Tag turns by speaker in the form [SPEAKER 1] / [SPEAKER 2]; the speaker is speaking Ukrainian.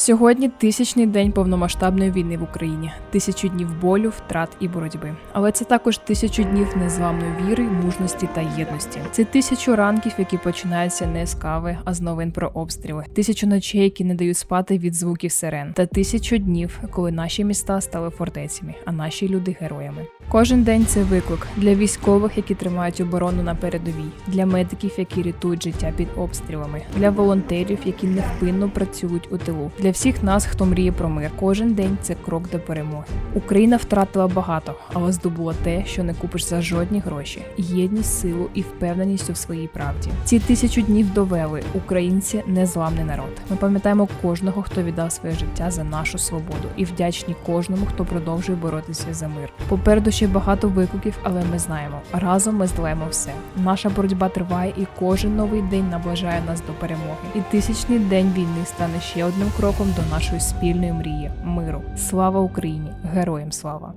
[SPEAKER 1] Сьогодні тисячний день повномасштабної війни в Україні, тисячу днів болю, втрат і боротьби. Але це також тисячу днів незламної віри, мужності та єдності. Це тисячу ранків, які починаються не з кави, а з новин про обстріли, тисячу ночей, які не дають спати від звуків сирен, та тисячу днів, коли наші міста стали фортецями, а наші люди героями. Кожен день це виклик для військових, які тримають оборону на передовій, для медиків, які рятують життя під обстрілами, для волонтерів, які невпинно працюють у тилу, для всіх нас, хто мріє про мир. Кожен день це крок до перемоги. Україна втратила багато, але здобула те, що не купиш за жодні гроші: єдність, силу і впевненість у своїй правді. Ці тисячу днів довели українці незламний народ. Ми пам'ятаємо кожного, хто віддав своє життя за нашу свободу, і вдячні кожному, хто продовжує боротися за мир. Попереду ще багато викликів, але ми знаємо, разом ми здолаємо все. Наша боротьба триває, і кожен новий день наближає нас до перемоги. І тисячний день війни стане ще одним кроком до нашої спільної мрії миру. Слава Україні! Героям слава!